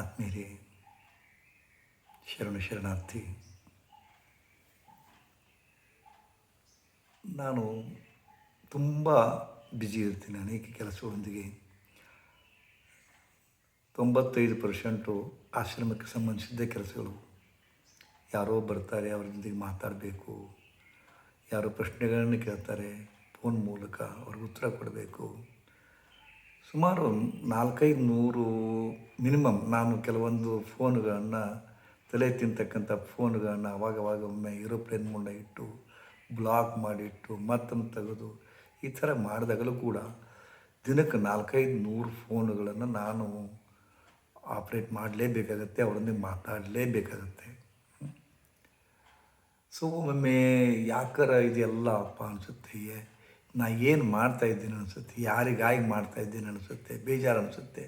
ಆತ್ಮೀಯರೇ, ಶರಣ ಶರಣಾರ್ಥಿ, ನಾನು ತುಂಬ ಬ್ಯುಸಿ ಇರ್ತೀನಿ. ಅನೇಕ ಕೆಲಸಗಳೊಂದಿಗೆ ತೊಂಬತ್ತೈದು ಪರ್ಸೆಂಟು ಆಶ್ರಮಕ್ಕೆ ಸಂಬಂಧಿಸಿದ ಕೆಲಸಗಳು. ಯಾರೋ ಬರ್ತಾರೆ, ಅವ್ರ ಮಾತಾಡಬೇಕು. ಯಾರೋ ಪ್ರಶ್ನೆಗಳನ್ನು ಕೇಳ್ತಾರೆ, ಫೋನ್ ಮೂಲಕ ಅವ್ರಿಗೆ ಉತ್ತರ ಕೊಡಬೇಕು. ಸುಮಾರು ನಾಲ್ಕೈದು ನೂರು ಮಿನಿಮಮ್ ನಾನು ಕೆಲವೊಂದು ಫೋನ್ಗಳನ್ನು ತಲೆ ತಿಂತಕ್ಕಂಥ ಫೋನ್ಗಳನ್ನು ಅವಾಗವಾಗ ಒಮ್ಮೆ ಏರೋಪ್ಲೇನ್ ಮುಂದೆ ಇಟ್ಟು, ಬ್ಲಾಕ್ ಮಾಡಿಟ್ಟು ಮತ್ತೊಮ್ಮೆ ತೆಗೆದು ಈ ಥರ ಮಾಡಿದಾಗಲೂ ಕೂಡ ದಿನಕ್ಕೆ ನಾಲ್ಕೈದು ನೂರು ಫೋನುಗಳನ್ನು ನಾನು ಆಪ್ರೇಟ್ ಮಾಡಲೇಬೇಕಾಗತ್ತೆ, ಅವರೊಂದಿಗೆ ಮಾತಾಡಲೇಬೇಕಾಗತ್ತೆ. ಸೊ ಒಮ್ಮೊಮ್ಮೆ ಯಾಕರ ಇದೆಲ್ಲ ಅಪ್ಪ ಅನಿಸುತ್ತೆ? ನಾ ಏನು ಮಾಡ್ತಾ ಇದ್ದೀನಿ ಅನಿಸುತ್ತೆ, ಯಾರಿಗಾಗಿ ಮಾಡ್ತಾ ಇದ್ದೀನಿ ಅನಿಸುತ್ತೆ ಬೇಜಾರು ಅನಿಸುತ್ತೆ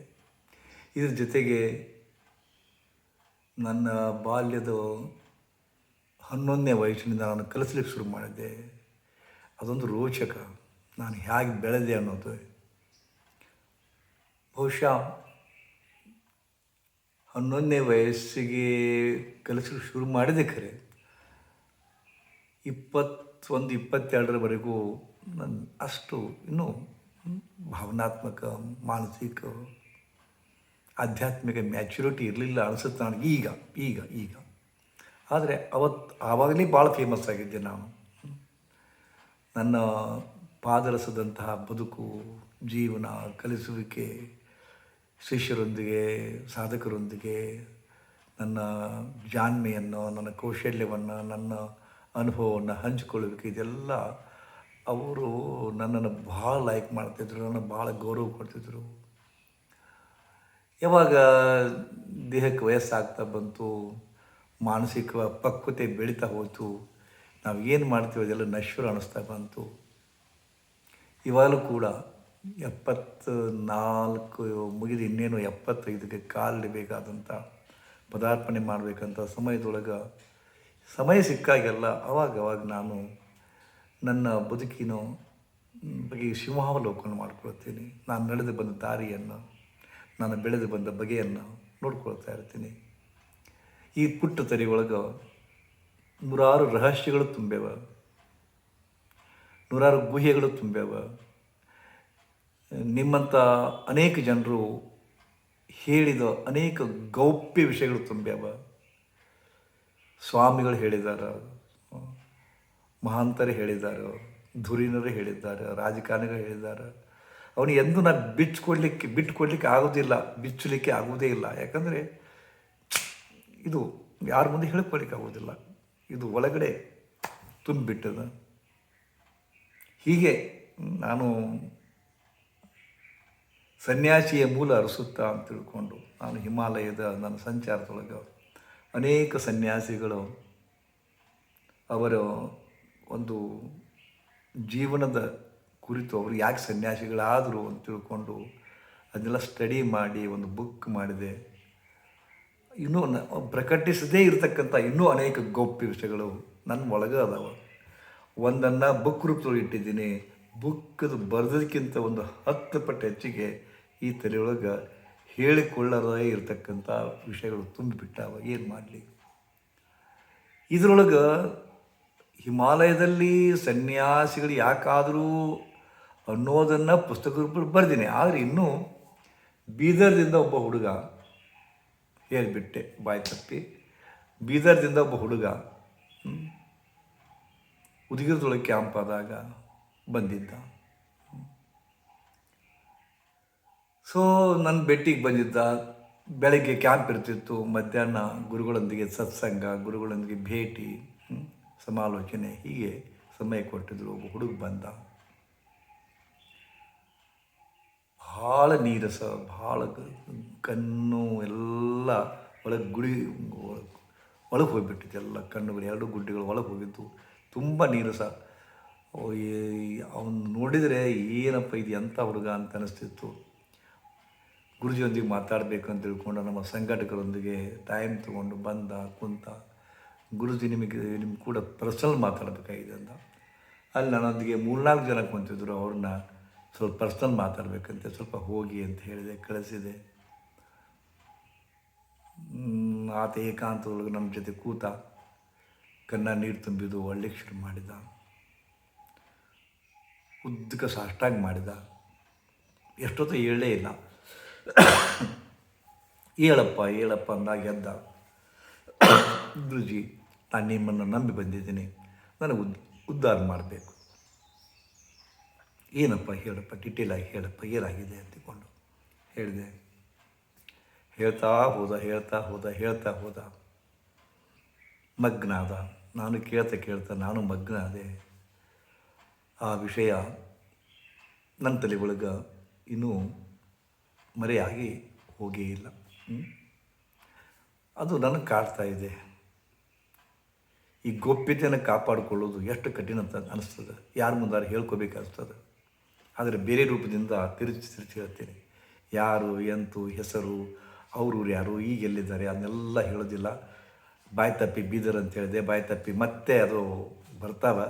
ಇದ್ರ ಜೊತೆಗೆ ನನ್ನ ಬಾಲ್ಯದ ಹನ್ನೊಂದನೇ ವಯಸ್ಸಿನಿಂದ ನಾನು ಕಲಿಸ್ಲಿಕ್ಕೆ ಶುರು ಮಾಡಿದ್ದೆ. ಅದೊಂದು ರೋಚಕ. ನಾನು ಹೇಗೆ ಬೆಳೆದೆ ಅನ್ನೋದು. ಬಹುಶಃ ಹನ್ನೊಂದನೇ ವಯಸ್ಸಿಗೆ ಕಲಿಸ್ಲಿಕ್ಕೆ ಶುರು ಮಾಡಿದೆ ಖರೆ ಇಪ್ಪತ್ತೊಂದು, ಇಪ್ಪತ್ತೆರಡರವರೆಗೂ ಅಷ್ಟು ಇನ್ನೂ ಭಾವನಾತ್ಮಕ, ಮಾನಸಿಕ, ಆಧ್ಯಾತ್ಮಿಕ ಮ್ಯಾಚುರಿಟಿ ಇರಲಿಲ್ಲ ಅನಿಸುತ್ತೆ ನನಗೆ ಈಗ ಈಗ ಈಗ. ಆದರೆ ಅವತ್ತು ಆವಾಗಲೇ ಭಾಳ ಫೇಮಸ್ ಆಗಿದ್ದೆ ನಾನು. ನನ್ನ ಪಾದರಸದಂತಹ ಬದುಕು, ಜೀವನ, ಕಲಿಸುವಿಕೆ, ಶಿಷ್ಯರೊಂದಿಗೆ, ಸಾಧಕರೊಂದಿಗೆ, ನನ್ನ ಜಾಣ್ಮೆಯನ್ನು, ನನ್ನ ಕೌಶಲ್ಯವನ್ನು, ನನ್ನ ಅನುಭವವನ್ನು ಹಂಚಿಕೊಳ್ಳುವಿಕೆ, ಇದೆಲ್ಲ ಅವರು ನನ್ನನ್ನು ಭಾಳ ಲೈಕ್ ಮಾಡ್ತಿದ್ರು ನನ್ನ ಭಾಳ ಗೌರವ ಕೊಡ್ತಿದ್ರು. ಯಾವಾಗ ದೇಹಕ್ಕೆ ವಯಸ್ಸಾಗ್ತಾ ಬಂತು, ಮಾನಸಿಕ ಪಕ್ವತೆ ಬೆಳೀತಾ ಹೋಯಿತು, ನಾವು ಏನು ಮಾಡ್ತೀವಿ ಅದೆಲ್ಲ ನಶ್ವರ ಅನ್ನಿಸ್ತಾ ಬಂತು. ಇವಾಗಲೂ ಕೂಡ ಎಪ್ಪತ್ತು ನಾಲ್ಕು ಮುಗಿದು ಇನ್ನೇನು ಎಪ್ಪತ್ತೈದಕ್ಕೆ ಕಾಲಿಡಬೇಕಾದಂಥ ಪದಾರ್ಪಣೆ ಮಾಡಬೇಕಂತ ಸಮಯದೊಳಗೆ ಸಮಯ ಸಿಕ್ಕಾಗೆಲ್ಲ ಅವಾಗ ನಾನು ನನ್ನ ಬದುಕಿನ ಬಗ್ಗೆ ಸಿಂಹಾವಲೋಕನ ಮಾಡ್ಕೊಳ್ತೀನಿ. ನಾನು ನಡೆದು ಬಂದ ದಾರಿಯನ್ನು, ನಾನು ಬೆಳೆದು ಬಂದ ಬಗೆಯನ್ನು ನೋಡ್ಕೊಳ್ತಾ ಇರ್ತೀನಿ. ಈ ಪುಟ್ಟ ತರಿಯೊಳಗೆ ನೂರಾರು ರಹಸ್ಯಗಳು ತುಂಬ್ಯವ. ನೂರಾರು ಗುಹೆಗಳು ತುಂಬ್ಯಾವ. ನಿಮ್ಮಂಥ ಅನೇಕ ಜನರು ಹೇಳಿದ ಅನೇಕ ಗೌಪ್ಯ ವಿಷಯಗಳು ತುಂಬ್ಯಾವ. ಸ್ವಾಮಿಗಳು ಹೇಳಿದ್ದಾರೆ ಮಹಾಂತರು ಹೇಳಿದ್ದಾರೆ ಧುರೀನರು ಹೇಳಿದ್ದಾರೆ, ರಾಜಕಾರಣಿಗಳು ಹೇಳಿದ್ದಾರೆ. ಅವನು ಎಂದು ನಾನು ಬಿಟ್ಟು ಬಿಟ್ಕೊಡ್ಲಿಕ್ಕೆ ಆಗೋದಿಲ್ಲ, ಬಿಚ್ಚಲಿಕ್ಕೆ ಆಗುವುದೇ ಇಲ್ಲ. ಯಾಕಂದರೆ ಇದು ಯಾರ ಮುಂದೆ ಹೇಳ್ಕೊಳ್ಲಿಕ್ಕೆ ಆಗೋದಿಲ್ಲ. ಇದು ಒಳಗಡೆ ತುಂಬಿಬಿಟ್ಟದ. ಹೀಗೆ ನಾನು ಸನ್ಯಾಸಿಯ ಮೂಲ ಅರಸುತ್ತಾ ಅಂತ ತಿಳ್ಕೊಂಡು ನಾನು ಹಿಮಾಲಯದ ನನ್ನ ಸಂಚಾರದೊಳಗೆ ಅನೇಕ ಸನ್ಯಾಸಿಗಳು, ಅವರ ಒಂದು ಜೀವನದ ಕುರಿತು ಅವರು ಯಾಕೆ ಸನ್ಯಾಸಿಗಳಾದರು ಅಂತ ತಿಳ್ಕೊಂಡು ಅದನ್ನೆಲ್ಲ ಸ್ಟಡಿ ಮಾಡಿ, ಒಂದು ಬುಕ್ ಮಾಡಿದೆ. ಇನ್ನೂ ನ- ಪ್ರಕಟಿಸದೇ ಇರತಕ್ಕಂಥ ಇನ್ನೂ ಅನೇಕ ಗೌಪ್ಯ ವಿಷಯಗಳು ನನ್ನ ಒಳಗೆ ಅದಾವ. ಒಂದನ್ನು ಬುಕ್ ರೂಪದಲ್ಲಿ ಇಟ್ಟಿದ್ದೀನಿ. ಬುಕ್ಕದು ಬರೆದಕ್ಕಿಂತ ಒಂದು ಹತ್ತು ಪಟ್ಟು ಹೆಚ್ಚಿಗೆ ಈ ತಲೆಯೊಳಗೆ ಹೇಳಿಕೊಳ್ಳದೇ ಇರತಕ್ಕಂಥ ವಿಷಯಗಳು ತುಂಬಿಬಿಟ್ಟಾವ. ಏನು ಮಾಡಲಿ? ಇದರೊಳಗೆ ಹಿಮಾಲಯದಲ್ಲಿ ಸನ್ಯಾಸಿಗಳು ಯಾಕಾದರೂ ಅನ್ನೋದನ್ನು ಪುಸ್ತಕ ರೂಪದಲ್ಲಿ ಬರೆದಿನಿ. ಆದರೆ ಇನ್ನೂ ಬೀದರ್ದಿಂದ ಒಬ್ಬ ಹುಡುಗ ಹೇಳ್ಬಿಟ್ಟೆ, ಬಾಯಿ ತಪ್ಪಿ. ಬೀದರ್ದಿಂದ ಒಬ್ಬ ಹುಡುಗ ಉದಗಿರದೊಳಗೆ ಕ್ಯಾಂಪ್ ಆದಾಗ ಬಂದಿದ್ದ. ಸೊ ನನ್ನ ಬೆಟ್ಟಿಗೆ ಬಂದಿದ್ದ. ಬೆಳಗ್ಗೆ ಕ್ಯಾಂಪ್ ಇರ್ತಿತ್ತು. ಮಧ್ಯಾಹ್ನ ಗುರುಗಳೊಂದಿಗೆ ಸತ್ಸಂಗ, ಗುರುಗಳೊಂದಿಗೆ ಭೇಟಿ. ಸಮಾಲೋಚನೆ ಹೀಗೆ ಸಮಯ ಕೊಟ್ಟಿದ್ರು ಒಬ್ಬ ಹುಡುಗ ಬಂದ. ಭಾಳ ನೀರಸ, ಭಾಳ ಕಣ್ಣು ಎಲ್ಲ ಒಳಗೆ ಗುಡಿ ಒಳಗೆ ಹೋಗಿಬಿಟ್ಟಿತ್ತು ಎಲ್ಲ ಕಣ್ಣುಗಳು, ಎರಡು ಗುಡ್ಡೆಗಳು ಒಳಗೆ ಹೋಗಿತ್ತು ತುಂಬ ನೀರಸ. ಅವನು ನೋಡಿದರೆ ಏನಪ್ಪ ಇದು ಎಂಥ ಹುಡುಗ ಅಂತ ಅನಿಸ್ತಿತ್ತು. ಗುರುಜಿಯೊಂದಿಗೆ ಮಾತಾಡಬೇಕು ಅಂತ ತಿಳ್ಕೊಂಡು ನಮ್ಮ ಸಂಘಟಕರೊಂದಿಗೆ ಟೈಮ್ ತೊಗೊಂಡು ಬಂದ, ಕುಂತ. ಗುರುಜಿ ನಿಮಗೆ, ನಿಮ್ಗೆ ಕೂಡ ಪರ್ಸನಲ್ ಮಾತಾಡಬೇಕಾಗಿದೆ ಅಂತ. ಅಲ್ಲಿ ನನ್ನೊಂದಿಗೆ ಮೂರ್ನಾಲ್ಕು ಜನ ಕುಂತಿದ್ರು, ಅವ್ರನ್ನ ಸ್ವಲ್ಪ ಪರ್ಸನಲ್ ಮಾತಾಡಬೇಕಂತೆ, ಸ್ವಲ್ಪ ಹೋಗಿ ಅಂತ ಹೇಳಿದೆ, ಕಳಿಸಿದೆ. ಆತ ಏಕಾಂತದೊಳಗೆ ನಮ್ಮ ಜೊತೆ ಕೂತ ಕನ್ನ ನೀರು ತುಂಬಿದು ಒಳ್ಳೆ ಶುರು ಮಾಡಿದ. ಉದ್ದಕ್ಕೆ ಸಾಷ್ಟಾಗಿ ಮಾಡಿದ. ಎಷ್ಟೊತ್ತು ಹೇಳೇ ಇಲ್ಲ. ಹೇಳಪ್ಪ ಹೇಳಪ್ಪ ಅಂದಾಗ ಎದ್ದ. ಗುರುಜಿ ನಾನು ನಿಮ್ಮನ್ನು ನಂಬಿ ಬಂದಿದ್ದೀನಿ. ನನಗೆ ಉದ್, ಉದ್ಧಾರ ಮಾಡಬೇಕು. ಏನಪ್ಪ ಹೇಳಪ್ಪ, ಡಿಟೇಲಾಗಿ ಹೇಳಪ್ಪ, ಏನಾಗಿದೆ ಅಂತಿಕೊಂಡು ಹೇಳಿದೆ. ಹೇಳ್ತಾ ಹೋದ ಹೇಳ್ತಾ ಹೋದ ಹೇಳ್ತಾ ಹೋದ. ಮಗ್ನ ಆದ ನಾನು ಕೇಳ್ತಾ ಕೇಳ್ತಾ ನಾನು ಮಗ್ನ ಆದೆ ಆ ವಿಷಯ ನನ್ನ ತಲೆ ಒಳಗೆ ಇನ್ನೂ ಮರೆಯಾಗಿ ಹೋಗೇ ಇಲ್ಲ? ಅದು ನನಗೆ ಕಾಡ್ತಾ ಇದೆ. ಈ ಗೋಪ್ಯತೆಯನ್ನು ಕಾಪಾಡಿಕೊಳ್ಳೋದು ಎಷ್ಟು ಕಠಿಣ ಅಂತ ಅನಿಸ್ತದೆ. ಯಾರ ಮುಂದಾರು ಹೇಳ್ಕೋಬೇಕಾಗ್ತದೆ. ಆದರೆ ಬೇರೆ ರೂಪದಿಂದ ತಿರುಚಿ ತಿರುಚಿ ಹೇಳ್ತೀನಿ. ಯಾರು, ಎಂತು, ಹೆಸರು ಅವರು ಯಾರು, ಈಗ ಎಲ್ಲಿದ್ದಾರೆ ಅದನ್ನೆಲ್ಲ ಹೇಳೋದಿಲ್ಲ. ಬಾಯಿ ತಪ್ಪಿ ಬೀದರ್ ಅಂತ ಹೇಳಿದೆ, ಬಾಯಿ ತಪ್ಪಿ ಮತ್ತೆ ಅದು ಬರ್ತಾವ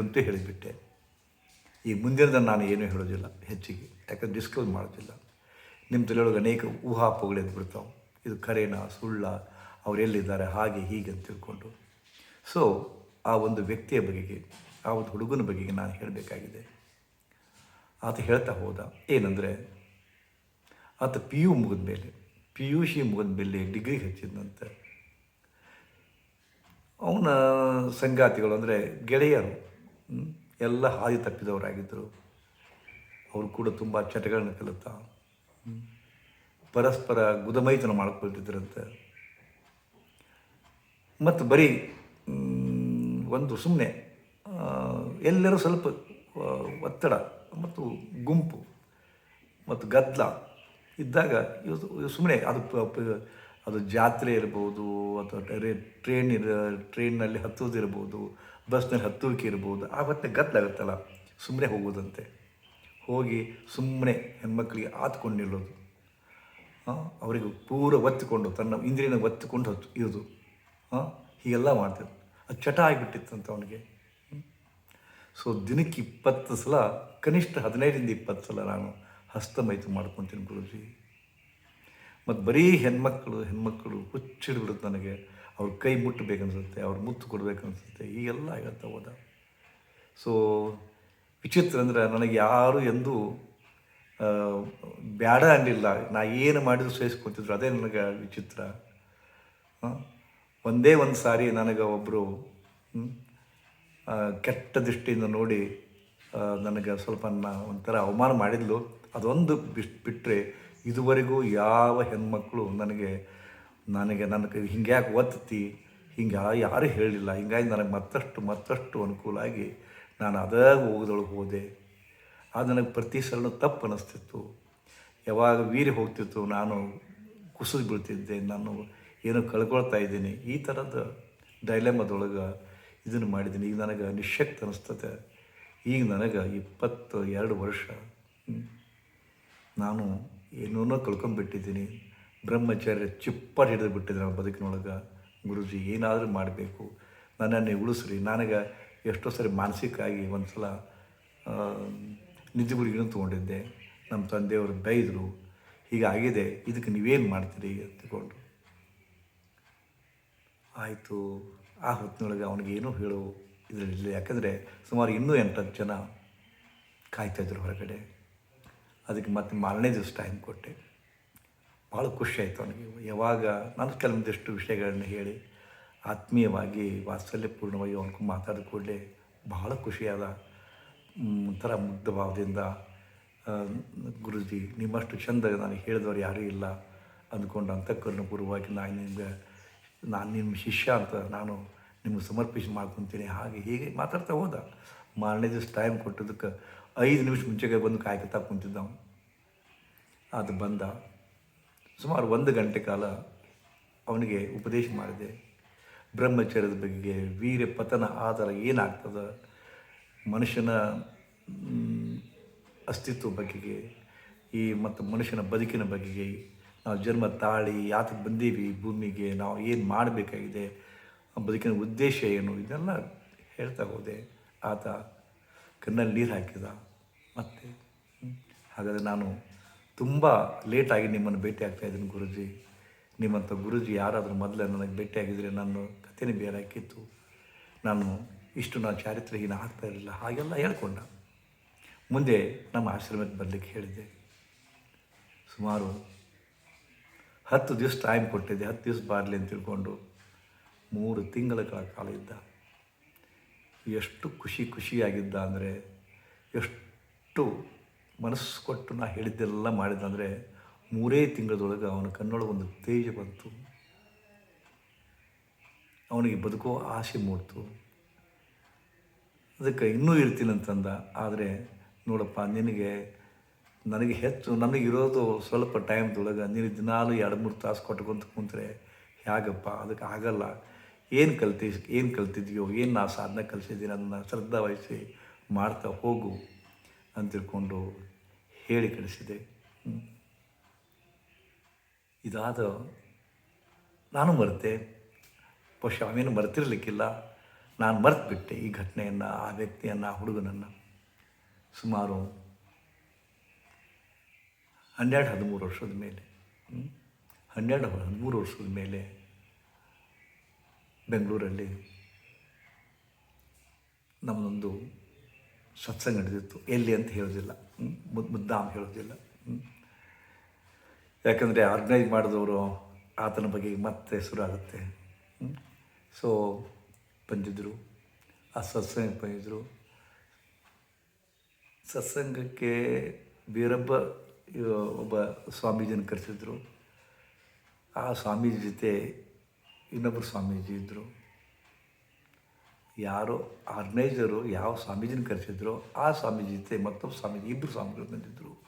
ಅಂತ ಹೇಳಿಬಿಟ್ಟೆ. ಈ ಮುಂದಿನದ ನಾನು ಏನೂ ಹೇಳೋದಿಲ್ಲ, ಹೆಚ್ಚಿಗೆ. ಯಾಕಂದ್ರೆ ಡಿಸ್ಕ್ಲೋಸ್ ಮಾಡೋದಿಲ್ಲ. ನಿಮ್ಮ ತಲೆಯೊಳಗೆ ಅನೇಕ ಊಹಾಪೋಗಳು ಎದ್ದು ಬಿಡ್ತಾವೆ. ಇದು ಕರೇನಾ, ಸುಳ್ಳ, ಅವರೆಲ್ಲಿದ್ದಾರೆ, ಹಾಗೆ ಹೀಗೆ ಅಂತ ತಿಳ್ಕೊಂಡು. ಸೊ ಆ ಒಂದು ವ್ಯಕ್ತಿಯ ಬಗೆಗೆ, ಆ ಒಂದು ಹುಡುಗನ ಬಗೆಗೆ ನಾನು ಹೇಳಬೇಕಾಗಿದೆ. ಆತ ಹೇಳ್ತಾ ಹೋದ, ಏನಂದರೆ, ಆತ ಪಿ ಯು ಮುಗಿದ ಮೇಲೆ ಪಿ ಯು ಸಿ ಮುಗಿದ ಮೇಲೆ ಡಿಗ್ರಿ ಹಚ್ಚಿದಂತೆ ಅವನ ಸಂಗಾತಿಗಳು ಅಂದರೆ ಗೆಳೆಯರು ಎಲ್ಲ ಹಾದಿ ತಪ್ಪಿದವರಾಗಿದ್ದರು ಅವರು ಕೂಡ ತುಂಬ ಚಟಗಳನ್ನ ಕಲಿತಾ ಪರಸ್ಪರ ಗುದಮೈತನ ಮಾಡ್ಕೊಳ್ತಿದ್ರಂತೆ. ಮತ್ತು ಬರೀ ಒಂದು ಸುಮ್ಮನೆ ಎಲ್ಲರೂ ಸ್ವಲ್ಪ ಒತ್ತಡ ಮತ್ತು ಗುಂಪು ಮತ್ತು ಗದ್ದಲ ಇದ್ದಾಗ ಇವು ಸುಮ್ಮನೆ ಅದು ಅದು ಜಾತ್ರೆ ಇರ್ಬೋದು ಅಥವಾ ಟ್ರೈನ್ ಇರ ಟ್ರೈನ್ನಲ್ಲಿ ಹತ್ತೋದಿರ್ಬೋದು ಬಸ್ನಲ್ಲಿ ಹತ್ತೋಕೆ ಇರ್ಬೋದು, ಆ ಗದ್ದಲ ಆಗುತ್ತಲ್ಲ ಸುಮ್ಮನೆ ಹೋಗೋದಂತೆ ಹೋಗಿ ಸುಮ್ಮನೆ ಹೆಣ್ಮಕ್ಳಿಗೆ ಆತ್ಕೊಂಡು ಅವರಿಗೆ ಪೂರ ಒತ್ತಿಕೊಂಡು, ತನ್ನ ಇಂದ್ರಿಯನ ಒತ್ತಿಕೊಂಡು ಹತ್ತು ಇರೋದು ಹೀಗೆಲ್ಲ ಮಾಡ್ತಿದ್ರು. ಅದು ಚಟ ಆಗಿಬಿಟ್ಟಿತ್ತಂತ ಅವನಿಗೆ. ಸೊ ದಿನಕ್ಕೆ ಇಪ್ಪತ್ತು ಸಲ, ಕನಿಷ್ಠ ಹದಿನೈದರಿಂದ ಇಪ್ಪತ್ತು ಸಲ ನಾನು ಹಸ್ತಮೈತು ಮಾಡ್ಕೊತೀನಿ ಗುರುಜಿ. ಮತ್ತು ಬರೀ ಹೆಣ್ಮಕ್ಳು ಹೆಣ್ಮಕ್ಳು ಹುಚ್ಚಿಡ್ಬಿಡುತ್ತೆ ನನಗೆ. ಅವ್ರ ಕೈ ಮುಟ್ಟಬೇಕನ್ಸುತ್ತೆ ಅವ್ರ ಮುತ್ತು ಕೊಡಬೇಕನ್ಸುತ್ತೆ ಈಗೆಲ್ಲ ಹೇಳ್ತಾ ಹೋದ. ಸೊ ವಿಚಿತ್ರ ಅಂದರೆ ನನಗೆ ಯಾರು ಎಂದೂ ಬೇಡ ಬ್ಯಾಡ ಅನ್ನಲಿಲ್ಲ ನಾ ಏನು ಮಾಡಿದ್ರು ಸಹಿಸ್ಕೊತಿದ್ರು ಅದೇ ನನಗೆ ವಿಚಿತ್ರ. ಒಂದೇ ಒಂದು ಸಾರಿ ನನಗೆ ಒಬ್ಬರು ಕೆಟ್ಟ ದೃಷ್ಟಿಯಿಂದ ನೋಡಿ ನನಗೆ ಸ್ವಲ್ಪ ಒಂಥರ ಅವಮಾನ ಮಾಡಿದ್ಲು. ಅದೊಂದು ಬಿಟ್ಟು ಬಿಟ್ಟರೆ ಇದುವರೆಗೂ ಯಾವ ಹೆಣ್ಮಕ್ಳು ನನಗೆ ನನಗೆ ನನಗೆ ಹಿಂಗೆ ಯಾಕೆ ಒತ್ತಿ ಹಿಂಗೆ ಯಾರೂ ಹೇಳಿಲ್ಲ. ಹಿಂಗಾಗಿ ನನಗೆ ಮತ್ತಷ್ಟು ಮತ್ತಷ್ಟು ಅನುಕೂಲ ಆಗಿ ನಾನು ಅದೇ ಹೋಗದೊಳಗೆ ಹೋದೆ. ಅದು ನನಗೆ ಪ್ರತಿ ಸಲ ತಪ್ಪು ಅನ್ನಿಸ್ತಿತ್ತು ಯಾವಾಗ ವೀರಿ ಹೋಗ್ತಿತ್ತು, ನಾನು ಕುಸಿದು ಬೀಳ್ತಿದ್ದೆ. ನಾನು ಏನೋ ಕಳ್ಕೊಳ್ತಾ ಇದ್ದೀನಿ. ಈ ಥರದ ಡೈಲೆಮದೊಳಗೆ ಇದನ್ನು ಮಾಡಿದ್ದೀನಿ. ಈಗ ನನಗೆ ನಿಶಕ್ತಿ ಅನ್ನಿಸ್ತದೆ ಈಗ ನನಗೆ ಇಪ್ಪತ್ತು ಎರಡು ವರ್ಷ. ನಾನು ಏನೋ ಕಳ್ಕೊಂಡ್ಬಿಟ್ಟಿದ್ದೀನಿ ಬ್ರಹ್ಮಚಾರ್ಯ ಚಿಪ್ಪಾಡಿ ಹಿಡಿದು ಬಿಟ್ಟಿದ್ದೆ ನಾನು ಬದುಕಿನೊಳಗೆ. ಗುರುಜಿ, ಏನಾದರೂ ಮಾಡಬೇಕು. ನನ್ನನ್ನು ಉಳಿಸ್ರಿ. ನನಗೆ ಎಷ್ಟೋ ಸರಿ ಮಾನಸಿಕವಾಗಿ ಒಂದು ಸಲ ಗುರಿಗಿನೂ ತೊಗೊಂಡಿದ್ದೆ. ನಮ್ಮ ತಂದೆಯವರು ಬೈದರು. ಹೀಗಾಗಿದೆ. ಇದಕ್ಕೆ ನೀವೇನು ಮಾಡ್ತೀರಿ? ಅಂತಿಕೊಂಡು ಆಯಿತು, ಆ ಹೊತ್ತಿನೊಳಗೆ ಅವನಿಗೆ ಏನೂ ಹೇಳು ಇದರಲ್ಲಿ ಯಾಕಂದರೆ ಸುಮಾರು ಇನ್ನೂ ಎಂಟತ್ತು ಜನ ಕಾಯ್ತಾಯಿದ್ರು ಹೊರಗಡೆ. ಅದಕ್ಕೆ ಮತ್ತೆ ಮಾರನೇ ದಿವಸ ಟೈಮ್ ಕೊಟ್ಟೆ. ಭಾಳ ಖುಷಿ ಆಯಿತು ಅವನಿಗೆ. ಯಾವಾಗ ನಾನು ಕೆಲವೊಂದಿಷ್ಟು ವಿಷಯಗಳನ್ನ ಹೇಳಿ ಆತ್ಮೀಯವಾಗಿ, ವಾತ್ಸಲ್ಯಪೂರ್ಣವಾಗಿ ಅವನಿಗೂ ಮಾತಾಡಿದ ಕೂಡಲೇ ಬಹಳ ಖುಷಿಯಾದ ಒಂಥರ ಮುಗ್ಧ ಭಾವದಿಂದ ಗುರುಜಿ, ನಿಮ್ಮಷ್ಟು ಚಂದ ನಾನು ಹೇಳಿದವರು ಯಾರೂ ಇಲ್ಲ ಅಂದ್ಕೊಂಡು ಅಂತಃಕರಣಪೂರ್ವವಾಗಿ ನಾನು ನಿಮ್ಗೆ ನಾನು ನಿಮ್ಮ ಶಿಷ್ಯ ಅಂತ ನಾನು ನಿಮ್ಗೆ ಸಮರ್ಪಿಸಿ ಮಾಡ್ಕೊತೀನಿ. ಹಾಗೆ ಹೀಗೆ ಮಾತಾಡ್ತಾ ಹೋದ. ಮಾರನೇ ದಿವಸ ಟೈಮ್ ಕೊಟ್ಟಿದ್ದಕ್ಕೆ ಐದು ನಿಮಿಷ ಮುಂಚೆಗೆ ಬಂದು ಕಾಯ್ಕೊತಾ ಕುಂತಿದ್ದ ಅದು ಬಂದ. ಸುಮಾರು ಒಂದು ಗಂಟೆ ಕಾಲ ಅವನಿಗೆ ಉಪದೇಶ ಮಾಡಿದೆ. ಬ್ರಹ್ಮಚರ್ಯದ ಬಗ್ಗೆ ವೀರ್ಯ ಪತನ ಆಧಾರ ಏನಾಗ್ತದೆ? ಮನುಷ್ಯನ ಅಸ್ತಿತ್ವ ಬಗೆಗೆ ಈ ಮತ್ತು ಮನುಷ್ಯನ ಬದುಕಿನ ಬಗೆಗೆ ನಾವು ಜನ್ಮ ತಾಳಿ, ಯಾತಕ್ಕೆ ಬಂದೀವಿ, ಭೂಮಿಗೆ ನಾವು ಏನು ಮಾಡಬೇಕಾಗಿದೆ ಬದುಕಿನ ಉದ್ದೇಶ ಏನು? ಇದೆಲ್ಲ ಹೇಳ್ತಾ ಹೋದೆ. ಆತ ಕಣ್ಣಲ್ಲಿ ನೀರು ಹಾಕಿದ. ಮತ್ತೆ. ಹಾಗಾದರೆ ನಾನು ತುಂಬ ಲೇಟಾಗಿ ನಿಮ್ಮನ್ನು ಭೇಟಿ ಆಗ್ತಾ ಇದ್ದೀನಿ ಗುರುಜಿ. ನಿಮ್ಮಂಥ ಗುರುಜಿ ಯಾರಾದರೂ ಮೊದಲೇ ನನಗೆ ಭೇಟಿಯಾಗಿದ್ದರೆ ನನ್ನ ಕಥೆನೇ ಬೇರೆ ಹಾಕಿತ್ತು ನಾನು ಇಷ್ಟು ನಾನು ಚಾರಿತ್ರಹೀನ ಆಗ್ತಾ ಇರಲಿಲ್ಲ. ಹಾಗೆಲ್ಲ ಹೇಳ್ಕೊಂಡ. ಮುಂದೆ ನಮ್ಮ ಆಶ್ರಮಕ್ಕೆ ಬರಲಿಕ್ಕೆ ಹೇಳಿದೆ. ಸುಮಾರು ಹತ್ತು ದಿವಸ ಟೈಮ್ ಕೊಟ್ಟಿದ್ದೆ, ಹತ್ತು ದಿವಸ ಬರಲಿ ಅಂತ ತಿಳ್ಕೊಂಡು ಮೂರು ತಿಂಗಳ ಕಾಲ ಇದ್ದ. ಎಷ್ಟು ಖುಷಿ ಖುಷಿಯಾಗಿದ್ದ ಅಂದರೆ, ಎಷ್ಟು ಮನಸ್ಸು ಕೊಟ್ಟು ನಾ ಹೇಳಿದ್ದೆಲ್ಲ ಮಾಡಿದ್ದ ಅಂದರೆ, ಮೂರೇ ತಿಂಗಳದೊಳಗೆ ಅವನ ಕಣ್ಣೊಳಗೆ ಒಂದು ತೇಜ ಬಂತು. ಅವನಿಗೆ ಬದುಕೋ ಆಸೆ ಮೂಡ್ತು. ಅದಕ್ಕೆ ಇನ್ನೂ ಇರ್ತೀನಂತಂದ ಆದರೆ ನೋಡಪ್ಪ, ನಿನಗೆ ನನಗೆ ಹೆಚ್ಚು, ನನಗಿರೋದು ಸ್ವಲ್ಪ ಟೈಮ್ದೊಳಗೆ ನೀನು ದಿನಾಲು ಎರಡು, ಮೂರು ತಾಸು ಕೊಟ್ಕೊಂತ ಕುಂತರೆ ಹೇಗಪ್ಪ? ಅದಕ್ಕೆ ಆಗಲ್ಲ. ಏನು ಕಲ್ತಿ, ಏನು ಕಲ್ತಿದ್ಯೋ, ಏನು ನಾ ಸಾಧನೆ ಕಲಿಸಿದ್ದೀನಿ ಅದನ್ನು ಶ್ರದ್ಧಾ ವಹಿಸಿ ಮಾಡ್ತಾ ಹೋಗು ಅಂತ ತಿಳ್ಕೊಂಡು ಹೇಳಿ ಕಳಿಸಿದೆ. ಇದಾದ, ನಾನು ಮರೆತೆ. ಬಹುಶಃ ಅವೇನು ಮರೆತಿರ್ಲಿಕ್ಕಿಲ್ಲ. ನಾನು ಮರೆತುಬಿಟ್ಟೆ ಈ ಘಟನೆಯನ್ನು, ಆ ವ್ಯಕ್ತಿಯನ್ನು, ಆ ಹುಡುಗನನ್ನು. ಸುಮಾರು ಹನ್ನೆರಡು ಹದಿಮೂರು ವರ್ಷದ ಮೇಲೆ? ಹನ್ನೆರಡು ಹದಿಮೂರು ವರ್ಷದ ಮೇಲೆ ಬೆಂಗಳೂರಲ್ಲಿ ನಮ್ಮದೊಂದು ಸತ್ಸಂಗ ನಡೆದಿತ್ತು ಎಲ್ಲಿ ಅಂತ ಹೇಳೋದಿಲ್ಲ? ಮುದ್ ಮುದ್ದಾಮ್ ಹೇಳೋದಿಲ್ಲ? ಯಾಕಂದರೆ ಆರ್ಗನೈಸ್ ಮಾಡಿದವರು ಆತನ ಬಗ್ಗೆ ಮತ್ತೆ ಶುರು ಆಗುತ್ತೆ ಸೊ ಬಂದಿದ್ದರು ಆ ಸತ್ಸಂಗ ಬಂದಿದ್ದರು ಸತ್ಸಂಗಕ್ಕೆ ಬೇರೊಬ್ಬ ಒಬ್ಬ ಸ್ವಾಮೀಜಿನ ಕರೆಸಿದ್ರು. ಆ ಸ್ವಾಮೀಜಿ ಜೊತೆ ಇನ್ನೊಬ್ಬರು ಸ್ವಾಮೀಜಿ ಇದ್ದರು ಯಾರೋ ಆರ್ಗನೈಸರು ಯಾವ ಸ್ವಾಮೀಜಿನ ಕರೆಸಿದ್ರು, ಆ ಸ್ವಾಮೀಜಿ ಜೊತೆ ಮತ್ತೊಬ್ಬ ಸ್ವಾಮೀಜಿ ಇಬ್ಬರು ಸ್ವಾಮಿಗಳು ಬಂದಿದ್ದರು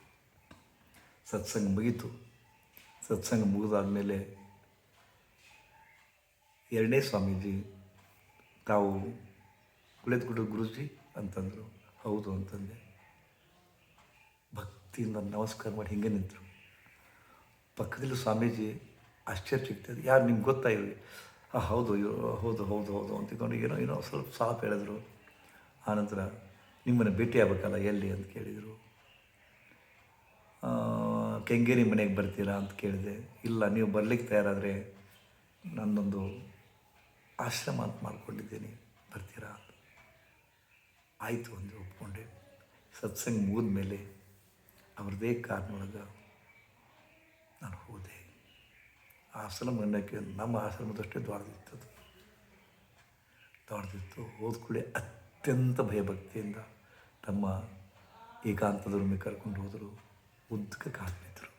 ಸತ್ಸಂಗ ಮುಗೀತು. ಸತ್ಸಂಗ ಮುಗಿದಾದಮೇಲೆ ಎರಡನೇ ಸ್ವಾಮೀಜಿ ತಾವು ಕುಳಿತುಕೊಂಡು ಗುರುಜಿ ಅಂತಂದರು. ಹೌದು ಅಂತಂದೆ. ಭಕ್ತಿಯಿಂದ ನಮಸ್ಕಾರ ಮಾಡಿ ಹಿಂಗೆ ನಿಂತರು. ಪಕ್ಕದಲ್ಲಿ ಸ್ವಾಮೀಜಿ ಆಶ್ಚರ್ಯ ಸಿಗ್ತದೆ ಯಾರು ನಿಮ್ಗೆ ಗೊತ್ತಾ ಇವ್ರಿಗೆ ಹಾಂ ಹೌದು, ಇವರು, ಹೌದು ಹೌದು ಹೌದು ಅಂತ ತಿಳ್ಕೊಂಡು ಏನೋ ಏನೋ ಸ್ವಲ್ಪ ಸಾಪ್ ಹೇಳಿದ್ರು. ಆನಂತರ ನಿಮ್ಮನ್ನು ಭೇಟಿ ಆಗ್ಬೇಕಲ್ಲ, ಎಲ್ಲಿ ಅಂತ ಕೇಳಿದರು. ಕೆಂಗೇರಿ ಮನೆಗೆ ಬರ್ತೀರಾ ಅಂತ ಕೇಳಿದೆ. ಇಲ್ಲ, ನೀವು ಬರಲಿಕ್ಕೆ ತಯಾರಾದರೆ ನನ್ನೊಂದು ಆಶ್ರಮ ಅಂತ ಮಾಡ್ಕೊಂಡಿದ್ದೀನಿ. ಬರ್ತೀರಾ ಅಂತ. ಆಯಿತು ಅಂದರೆ ಒಪ್ಕೊಂಡೆ. ಸತ್ಸಂಗ ಮುಗಿದ ಮೇಲೆ ಅವ್ರದ್ದೇ ಕಾರ್ನೊಳಗೆ ನಾನು ಹೋದೆ. ಆಶ್ರಮ ಅನ್ನೋಕ್ಕೆ ನಮ್ಮ ಆಶ್ರಮದಷ್ಟೇ ದೊಡ್ಡದಿತ್ತು ದೊಡ್ಡದಿತ್ತು ಹೋದ ಕೂಡಲೇ ಅತ್ಯಂತ ಭಯಭಕ್ತಿಯಿಂದ ತಮ್ಮ ಏಕಾಂತದವ್ರ ಮೇಲೆ ಕರ್ಕೊಂಡು ಹೋದರು. ಉದ್ದಕ್ಕೆ ಕಾಲಿದ್ರು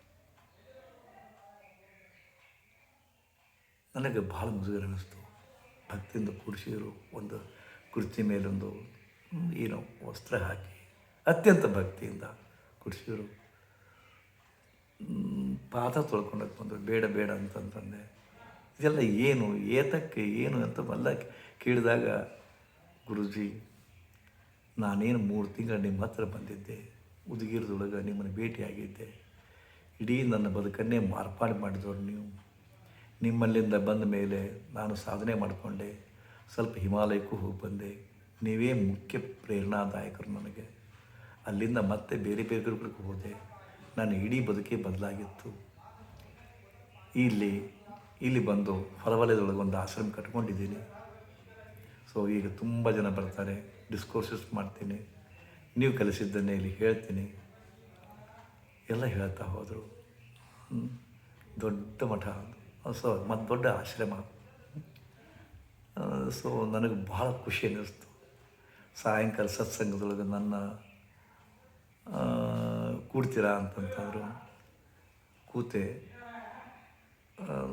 ನನಗೆ ಭಾಳ ಮುಜುಗರ ಅನ್ನಿಸ್ತು. ಭಕ್ತಿಯಿಂದ ಕೂಡಿಸಿದ್ರು. ಒಂದು ಕುರ್ಚಿ ಮೇಲೊಂದು ಏನೋ ವಸ್ತ್ರ ಹಾಕಿ ಅತ್ಯಂತ ಭಕ್ತಿಯಿಂದ. ಕೂಡಿಸಿದ್ರು ಪಾತ ತೊಳ್ಕೊಂಡಕ್ಕೆ ಬಂದರು. ಬೇಡ ಬೇಡ ಅಂತಂತಂದೆ. ಇದೆಲ್ಲ ಏನು? ಏತಕ್ಕೆ? ಏನು ಅಂತ ಬಲ್ಲ ಕೇಳಿದಾಗ, ಗುರುಜಿ, ನಾನೇನು ಮೂರು ತಿಂಗಳು ನಿಮ್ಮ ಹತ್ರ ಬಂದಿದ್ದೆ. ಉದುಗಿರದೊಳಗೆ ನಿಮ್ಮನ್ನು ಭೇಟಿಯಾಗಿದ್ದೆ ಇಡೀ ನನ್ನ ಬದುಕನ್ನೇ ಮಾರ್ಪಾಡು ಮಾಡಿದವರು ನೀವು. ನಿಮ್ಮಲ್ಲಿಂದ ಬಂದ ಮೇಲೆ ನಾನು ಸಾಧನೆ ಮಾಡಿಕೊಂಡೆ. ಸ್ವಲ್ಪ ಹಿಮಾಲಯಕ್ಕೂ ಹೋಗಿ ಬಂದೆ. ನೀವೇ ಮುಖ್ಯ ಪ್ರೇರಣಾದಾಯಕರು ನನಗೆ. ಅಲ್ಲಿಂದ ಮತ್ತೆ ಬೇರೆ ಬೇರೆ ಗುರುಗಳಿಗೆ ಹೋದೆ. ನನ್ನ ಇಡೀ ಬದುಕೇ ಬದಲಾಗಿತ್ತು. ಇಲ್ಲಿ ಇಲ್ಲಿ ಬಂದು ಹೊರವಲಯದೊಳಗೆ ಆಶ್ರಮ ಕಟ್ಕೊಂಡಿದ್ದೀನಿ. ಸೊ ಈಗ ತುಂಬ ಜನ ಬರ್ತಾರೆ ಡಿಸ್ಕೋರ್ಸಸ್ ಮಾಡ್ತೀನಿ. ನೀವು ಕಲಿಸಿದ್ದನ್ನೇ ಇಲ್ಲಿ ಹೇಳ್ತೀನಿ. ಎಲ್ಲ ಹೇಳ್ತಾ ಹೋದರು. ದೊಡ್ಡ ಮಠ. ಸೊ ಮತ್ತು ದೊಡ್ಡ ಆಶ್ರಮ. ಸೊ ನನಗೆ ಭಾಳ ಖುಷಿ ಅನ್ನಿಸ್ತು. ಸಾಯಂಕಾಲ ಸತ್ಸಂಗದೊಳಗೆ ನನ್ನ ಕೂಡ್ತೀರಾ ಅಂತಂತಂದರು. ಕೂತೆ.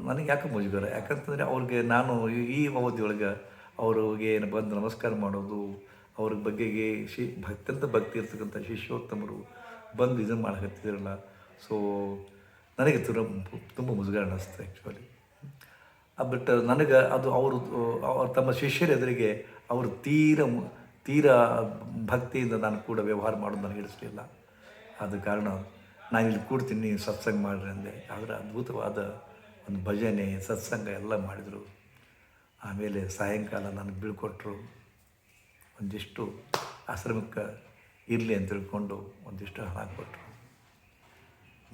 ನನಗೆ ಯಾಕೆ ಮುಜುಗರ. ಯಾಕಂತಂದರೆ ಅವ್ರಿಗೆ ನಾನು ಈ- ಅವಧಿಯೊಳಗೆ ಅವ್ರಿಗೆ ಏನು ಬಂದು ನಮಸ್ಕಾರ ಮಾಡೋದು, ಅವ್ರ ಬಗ್ಗೆಗೆ ಶಿ, ಅತ್ಯಂತ ಭಕ್ತಿ ಇರ್ತಕ್ಕಂಥ ಶಿಷ್ಯೋತ್ತಮರು ಬಂದು ಇದನ್ನು ಮಾಡಕತ್ತಿದ್ರಲ್ಲ. ಸೊ, ನನಗೆ ತುಂಬ ತುಂಬ ಮುಜುಗರ ಅನ್ನಿಸ್ತು ಆ್ಯಕ್ಚುಲಿ ಬಿಟ್ಟು ನನಗೆ ಅದು ಅವರು ತಮ್ಮ ಶಿಷ್ಯರ ಎದುರಿಗೆ ಅವರು ತೀರ ತೀರ ಭಕ್ತಿಯಿಂದ ನಾನು ಕೂಡ ವ್ಯವಹಾರ ಮಾಡೋದು ನನಗೆ ಹಿಡಿಸಲಿಲ್ಲ ಆದ ಕಾರಣ ನಾನು ಇಲ್ಲಿ ಕೂಡ್ತೀನಿ ಸತ್ಸಂಗ ಮಾಡ್ರಿ ಅಂದೆ. ಆದರೆ ಅದ್ಭುತವಾದ ಒಂದು ಭಜನೆ, ಸತ್ಸಂಗ ಎಲ್ಲ ಮಾಡಿದರು. ಆಮೇಲೆ ಸಾಯಂಕಾಲ ನನಗೆ ಬೀಳ್ಕೊಟ್ರು. ಒಂದಿಷ್ಟು ಆಶ್ರಮಕ್ಕೆ ಇರಲಿ ಅಂತ ತಿಳ್ಕೊಂಡು ಒಂದಿಷ್ಟು ಹಣ ಕೊಟ್ಟರು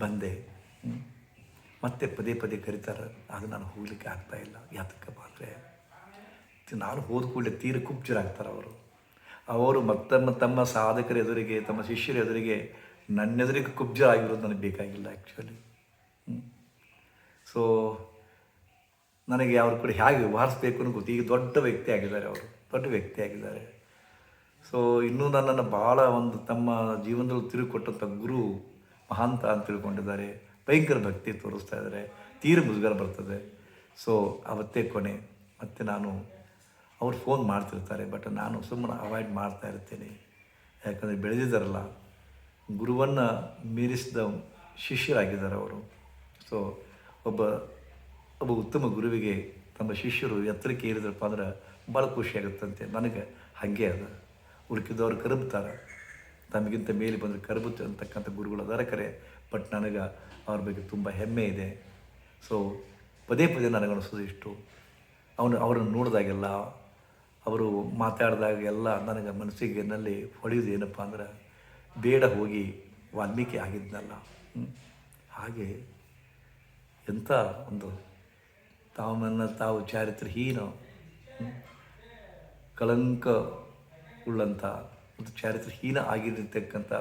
ಬಂದೆ. ಮತ್ತೆ ಪದೇ ಪದೇ ಕರೀತಾರೆ. ಅದು ನಾನು ಹೋಗ್ಲಿಕ್ಕೆ ಆಗ್ತಾಯಿಲ್ಲ ಯಾತಕ್ಕೆ ಮಾತ್ರ ನಾನು ಹೋದ ಕೂಡಲೇ ತೀರ ಕುಬ್ಜರಾಗ್ತಾರೆ ಅವರು. ಅವರು ಮತ್ತಮ್ಮ ತಮ್ಮ ಸಾಧಕರ ಎದುರಿಗೆ, ತಮ್ಮ ಶಿಷ್ಯರ ಎದುರಿಗೆ ನನ್ನೆದುರಿಗೆ ಕುಬ್ಜರಾಗಿರೋದು ನನಗೆ ಬೇಕಾಗಿಲ್ಲ ಆ್ಯಕ್ಚುಲಿ ಸೊ ನನಗೆ ಅವ್ರ ಕೂಡ ಹೇಗೆ ವ್ಯವಹರಿಸ್ಬೇಕು ಅನ್ನೋ ಗೊತ್ತು. ಈಗ ದೊಡ್ಡ ವ್ಯಕ್ತಿ ಆಗಿದ್ದಾರೆ ಅವರು. ದೊಡ್ಡ ವ್ಯಕ್ತಿ ಆಗಿದ್ದಾರೆ. ಸೊ ಇನ್ನೂ ನನ್ನನ್ನು ಭಾಳ ಒಂದು ತಮ್ಮ ಜೀವನದಲ್ಲಿ ತಿರುಗಿಕೊಟ್ಟಂಥ ಗುರು ಮಹಾಂತ ಅಂತ ತಿಳ್ಕೊಂಡಿದ್ದಾರೆ. ಭಯಂಕರ ಭಕ್ತಿ ತೋರಿಸ್ತಾ ಇದ್ದಾರೆ. ತೀರ ಮುಜುಗರ ಬರ್ತದೆ. ಸೊ ಅವತ್ತೇ ಕೊನೆ. ಮತ್ತು ನಾನು ಅವ್ರು ಫೋನ್ ಮಾಡ್ತಿರ್ತಾರೆ ಬಟ್ ನಾನು ಸುಮ್ಮನೆ ಅವಾಯ್ಡ್ ಮಾಡ್ತಾ ಇರ್ತೇನೆ. ಯಾಕಂದರೆ ಬೆಳೆದಿದ್ದಾರಲ್ಲ, ಗುರುವನ್ನು ಮೀರಿಸಿದ ಶಿಷ್ಯರಾಗಿದ್ದಾರೆ ಅವರು. ಸೊ ಒಬ್ಬ ಒಬ್ಬ ಉತ್ತಮ ಗುರುವಿಗೆ ತಮ್ಮ ಶಿಷ್ಯರು ಎತ್ತರಕ್ಕೆ ಏರಿದ್ರಪ್ಪ ಅಂದ್ರೆ ಭಾಳ ಖುಷಿಯಾಗುತ್ತಂತೆ ನನಗೆ ಹಾಗೆ ಅದ. ಹುಡುಕಿದವರು ಕರಬ್ತಾರೆ ತಮಗಿಂತ ಮೇಲೆ ಬಂದರೆ ಕರಬುತ್ತೆ ಅಂತಕ್ಕಂಥ ಗುರುಗಳು ಅದರ ಕರೆ ಬಟ್ ನನಗೆ ಅವ್ರ ಬಗ್ಗೆ ತುಂಬ ಹೆಮ್ಮೆ ಇದೆ. ಸೊ ಪದೇ ಪದೇ ನನಗನ್ನಿಸೋದು ಇಷ್ಟು ಅವನು, ಅವರನ್ನು ನೋಡಿದಾಗೆಲ್ಲ ಅವರು ಮಾತಾಡಿದಾಗ ಎಲ್ಲ ನನಗೆ ಮನಸ್ಸಿಗೆ ನಲ್ಲಿ ಹೊಳೆಯೋದು ಏನಪ್ಪ ಅಂದ್ರೆ ಬೇಡ ಹೋಗಿ ವಾಲ್ಮೀಕಿ ಆಗಿದ್ನಲ್ಲ ಹ್ಮ್. ಹಾಗೆ ಎಂಥ ಒಂದು ತಾವನ್ನ ತಾವು ಚಾರಿತ್ರಹೀನ ಕಳಂಕ ಉಳ್ಳಂಥ ಒಂದು ಚಾರಿತ್ರಹೀನ ಆಗಿರತಕ್ಕಂಥ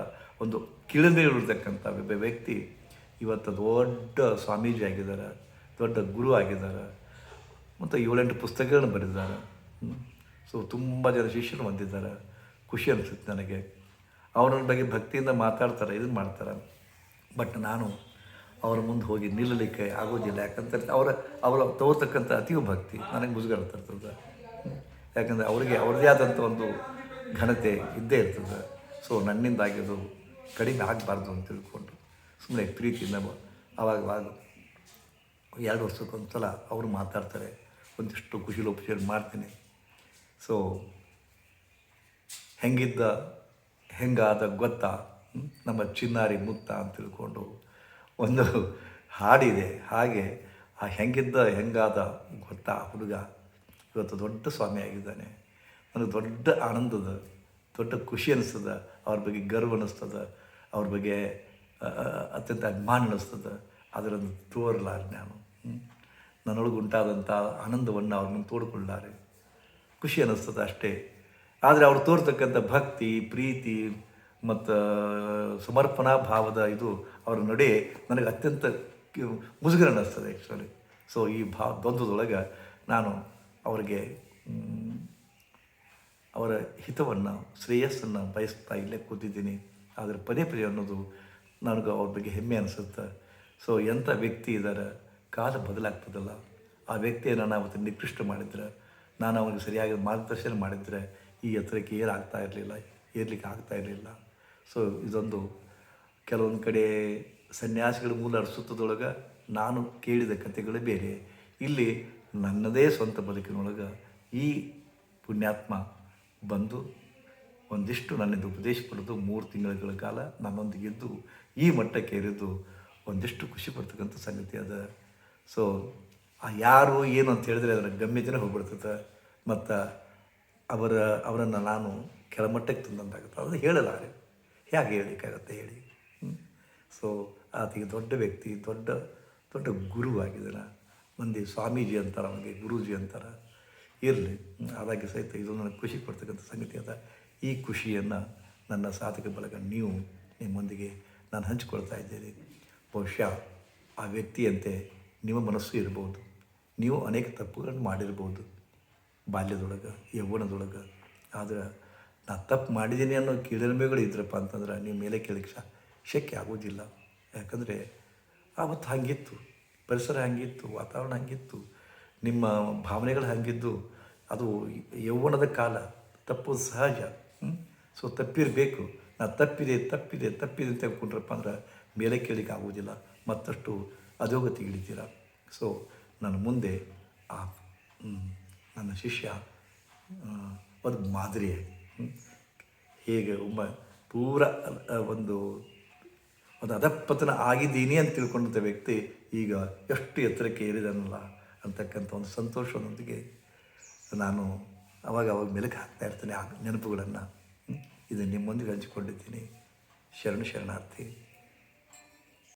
ಒಂದು ಕಿಳಂದಿರತಕ್ಕಂಥ ಒಬ್ಬ ವ್ಯಕ್ತಿ ಇವತ್ತು ದೊಡ್ಡ ಸ್ವಾಮೀಜಿ ಆಗಿದ್ದಾರೆ, ದೊಡ್ಡ ಗುರು ಆಗಿದ್ದಾರೆ, ಮತ್ತು ಏಳೆಂಟು ಪುಸ್ತಕಗಳನ್ನು ಬರೆದಿದ್ದಾರೆ. ಸೊ ತುಂಬ ಜನ ಶಿಷ್ಯರು ಹೊಂದಿದ್ದಾರೆ ಖುಷಿ ಅನಿಸುತ್ತೆ ನನಗೆ. ಅವರ ಬಗ್ಗೆ ಭಕ್ತಿಯಿಂದ ಮಾತಾಡ್ತಾರೆ ಇದನ್ನು ಮಾಡ್ತಾರೆ. ಬಟ್ ನಾನು ಅವರ ಮುಂದೆ ಹೋಗಿ ನಿಲ್ಲಲಿಕ್ಕೆ ಆಗೋದಿಲ್ಲ. ಯಾಕಂತ ಅವರ ಅವರ ತೋರ್ತಕ್ಕಂಥ ಅತೀವ ಭಕ್ತಿ. ನನಗೆ ಮುಜುಗರ ತರ್ತದೆ ಯಾಕಂದರೆ ಅವರಿಗೆ ಅವ್ರದ್ದೇ ಆದಂಥ ಒಂದು ಘನತೆ ಇದ್ದೇ ಇರ್ತದೆ. ಸೊ ನನ್ನಿಂದಾಗಿದ್ದು ಕಡಿಮೆ ಆಗಬಾರ್ದು ಅಂತ ತಿಳ್ಕೊಂಡು ಸುಮ್ಮನೆ ಪ್ರೀತಿಯಿಂದ ಅವಾಗ ಎರಡು ವರ್ಷಕ್ಕೊಂದು ಸಲ ಅವರು ಮಾತಾಡ್ತಾರೆ. ಒಂದಿಷ್ಟು ಖುಷಿಲೋಪಚಾರ ಮಾಡ್ತೀನಿ. ಸೊ ಹೆಂಗಿದ್ದ, ಹೆಂಗಾದ ಗೊತ್ತಾ? ನಮ್ಮ ಚಿನ್ನಾರಿ ಮುತ್ತ ಅಂತ ತಿಳ್ಕೊಂಡು ಒಂದು ಹಾಡಿದೆ. ಹಾಗೆ ಆ ಹೆಂಗಿದ್ದ, ಹೆಂಗಾದ ಗೊತ್ತಾ ಹುಡುಗ? ಇವತ್ತು ದೊಡ್ಡ ಸ್ವಾಮಿ ಆಗಿದ್ದಾನೆ. ನನಗೆ ದೊಡ್ಡ ಆನಂದದ, ದೊಡ್ಡ ಖುಷಿ ಅನ್ನಿಸ್ತದ ಅವ್ರ ಬಗ್ಗೆ ಗರ್ವ ಅನ್ನಿಸ್ತದ ಅವ್ರ ಬಗ್ಗೆ ಅತ್ಯಂತ ಅಭಿಮಾನ ಅನ್ನಿಸ್ತದ ಅದರನ್ನು ತೋರಲಾರೆ ನಾನು ನನ್ನೊಳಗುಂಟಾದಂಥ ಆನಂದವನ್ನು ಅವ್ರನ್ನ ತೋಡ್ಕೊಳ್ಳಾರೆ ಖುಷಿ ಅನ್ನಿಸ್ತದೆ ಅಷ್ಟೇ. ಆದರೆ ಅವ್ರು ತೋರ್ತಕ್ಕಂಥ ಭಕ್ತಿ, ಪ್ರೀತಿ ಮತ್ತು ಸಮರ್ಪಣಾ ಭಾವದ ಇದು ಅವರ ನಡೆ ನನಗೆ ಅತ್ಯಂತ ಮುಜುಗರ ಅನ್ನಿಸ್ತದೆ ಆ್ಯಕ್ಚುಲಿ ಸೊ ಈ ಭಾವ ದ್ವಂದ್ವದೊಳಗೆ ನಾನು ಅವರಿಗೆ ಅವರ ಹಿತವನ್ನು, ಶ್ರೇಯಸ್ಸನ್ನು ಬಯಸ್ತಾ ಇಲ್ಲೇ ಕೂತಿದ್ದೀನಿ. ಆದರೆ ಪದೇ ಪದೇ ಅನ್ನೋದು ನನಗೆ ಅವ್ರ ಬಗ್ಗೆ ಹೆಮ್ಮೆ ಅನಿಸುತ್ತೆ. ಸೊ ಎಂಥ ವ್ಯಕ್ತಿ ಇದ್ದಾರೆ ಕಾಲ ಬದಲಾಗ್ತದಲ್ಲ. ಆ ವ್ಯಕ್ತಿಯನ್ನು ನಾನು ಅವತ್ತು ನಿಕೃಷ್ಟ ಮಾಡಿದ್ರೆ ನಾನು ಅವನಿಗೆ ಸರಿಯಾಗಿ ಮಾರ್ಗದರ್ಶನ ಮಾಡಿದರೆ ಈ ಎತ್ತರಕ್ಕೆ ಏರಾಗ್ತಾ ಇರಲಿಲ್ಲ, ಏರ್ಲಿಕ್ಕೆ ಆಗ್ತಾ ಇರಲಿಲ್ಲ. ಸೊ ಇದೊಂದು ಕೆಲವೊಂದು ಕಡೆ ಸನ್ಯಾಸಿಗಳ ಮೂಲ ಅರಸುತ್ತದೊಳಗೆ ನಾನು ಕೇಳಿದ ಕಥೆಗಳು ಬೇರೆ. ಇಲ್ಲಿ ನನ್ನದೇ ಸ್ವಂತ ಬದುಕಿನೊಳಗೆ ಈ ಪುಣ್ಯಾತ್ಮ ಬಂದು ಒಂದಿಷ್ಟು ನನ್ನಿಂದ ಉಪದೇಶ ಪಡೆದು ಮೂರು ತಿಂಗಳ ಕಾಲ ನನ್ನೊಂದಿಗಿದ್ದು ಈ ಮಟ್ಟಕ್ಕೆ ಏರಿದ್ದು ಒಂದಿಷ್ಟು ಖುಷಿ ಪಡ್ತಕ್ಕಂಥ ಸಂಗತಿ ಅದ. ಸೊ ಯಾರು ಏನು ಅಂತ ಹೇಳಿದ್ರೆ ಅದರ ಗಮ್ಯತೆನೇ ಹೋಗ್ಬಿಡ್ತದೆ. ಮತ್ತು ಅವರ, ಅವರನ್ನು ನಾನು ಕೆಳಮಟ್ಟಕ್ಕೆ ತಂದಂತಾಗುತ್ತೆ. ಅದು ಹೇಳಲಾರೆ. ಹೇಗೆ ಹೇಳಲಿಕ್ಕಾಗತ್ತೆ ಹೇಳಿ. ಸೊ ಆತಿಗೆ ದೊಡ್ಡ ವ್ಯಕ್ತಿ, ದೊಡ್ಡ ದೊಡ್ಡ ಗುರು ಆಗಿದ್ದಾನೆ. ಮಂದಿ ಸ್ವಾಮೀಜಿ ಅಂತಾರೆ ಅವನಿಗೆ ಗುರೂಜಿ ಅಂತಾರೆ. ಇರಲಿ. ಅದಾಗಿ ಸಹಿತ ಇದು ನನಗೆ ಖುಷಿ ಕೊಡ್ತಕ್ಕಂಥ ಸಂಗತಿ ಅದ. ಈ ಖುಷಿಯನ್ನು ನನ್ನ ಸಾಧಕ ಬಳಗ ನೀವು ನಿಮ್ಮೊಂದಿಗೆ ನಾನು ಹಂಚಿಕೊಳ್ತಾ ಇದ್ದೇನೆ. ಬಹುಶಃ ಆ ವ್ಯಕ್ತಿಯಂತೆ ನಿಮ್ಮ ಮನಸ್ಸು ಇರ್ಬೋದು. ನೀವು ಅನೇಕ ತಪ್ಪುಗಳನ್ನು ಮಾಡಿರ್ಬೋದು. ಬಾಲ್ಯದೊಳಗೆ, ಯೌವನದೊಳಗೆ. ಆದ್ರೆ ನಾ ತಪ್ಪು ಮಾಡಿದ್ದೀನಿ ಅನ್ನೋ ಕೀಳರಿಮೆಗಳು ಇದ್ರಪ್ಪ ಅಂತಂದ್ರೆ ನಿಮ್ಮ ಮೇಲೆ ಕೇಳಕ್ಕೆ ಶಕ್ಯ ಆಗೋದಿಲ್ಲ. ಯಾಕಂದರೆ ಆವತ್ತು ಹಾಗಿತ್ತು, ಪರಿಸರ ಹಾಗಿತ್ತು, ವಾತಾವರಣ ಹಾಗಿತ್ತು, ನಿಮ್ಮ ಭಾವನೆಗಳು ಹಾಗಿದ್ದು, ಅದು ಯೌವನದ ಕಾಲ ತಪ್ಪು ಸಹಜ ಸೊ ತಪ್ಪಿರಬೇಕು. ನಾ ತಪ್ಪಿದೆ ತಪ್ಪಿದೆ ತಪ್ಪಿದೆ ಅಂತ ಹೇಳ್ಕೊಂಡ್ರಪ್ಪ ಅಂದ್ರೆ ಮೇಲೆ ಕೇಳಿಕ್ಕೆ ಆಗೋದಿಲ್ಲ. ಮತ್ತಷ್ಟು ಅಧೋಗತಿ ಇಳಿತೀರ. ಸೊ ನನ್ನ ಮುಂದೆ ಆ ನನ್ನ ಶಿಷ್ಯ ಒಂದು ಮಾದರಿ ಹೇಗೆ ಒಬ್ಬ ಪೂರ ಒಂದು ಒಂದು ಅಧಪತನ ಆಗಿದ್ದೀನಿ ಅಂತ ತಿಳ್ಕೊಂಡಂಥ ವ್ಯಕ್ತಿ ಈಗ ಎಷ್ಟು ಎತ್ತರಕ್ಕೆ ಏರಿದನಲ್ಲ ಅಂತಕ್ಕಂಥ ಒಂದು ಸಂತೋಷದೊಂದಿಗೆ ನಾನು ಅವಾಗ ಅವಾಗ ಮೆಲುಕು ಹಾಕ್ತಾ ಇರ್ತೇನೆ ಆ ನೆನಪುಗಳನ್ನು. ಇದು ನಿಮ್ಮೊಂದಿಗೆ ಹಂಚಿಕೊಂಡಿದ್ದೀನಿ. ಶರಣ ಶರಣಾರ್ಥಿ.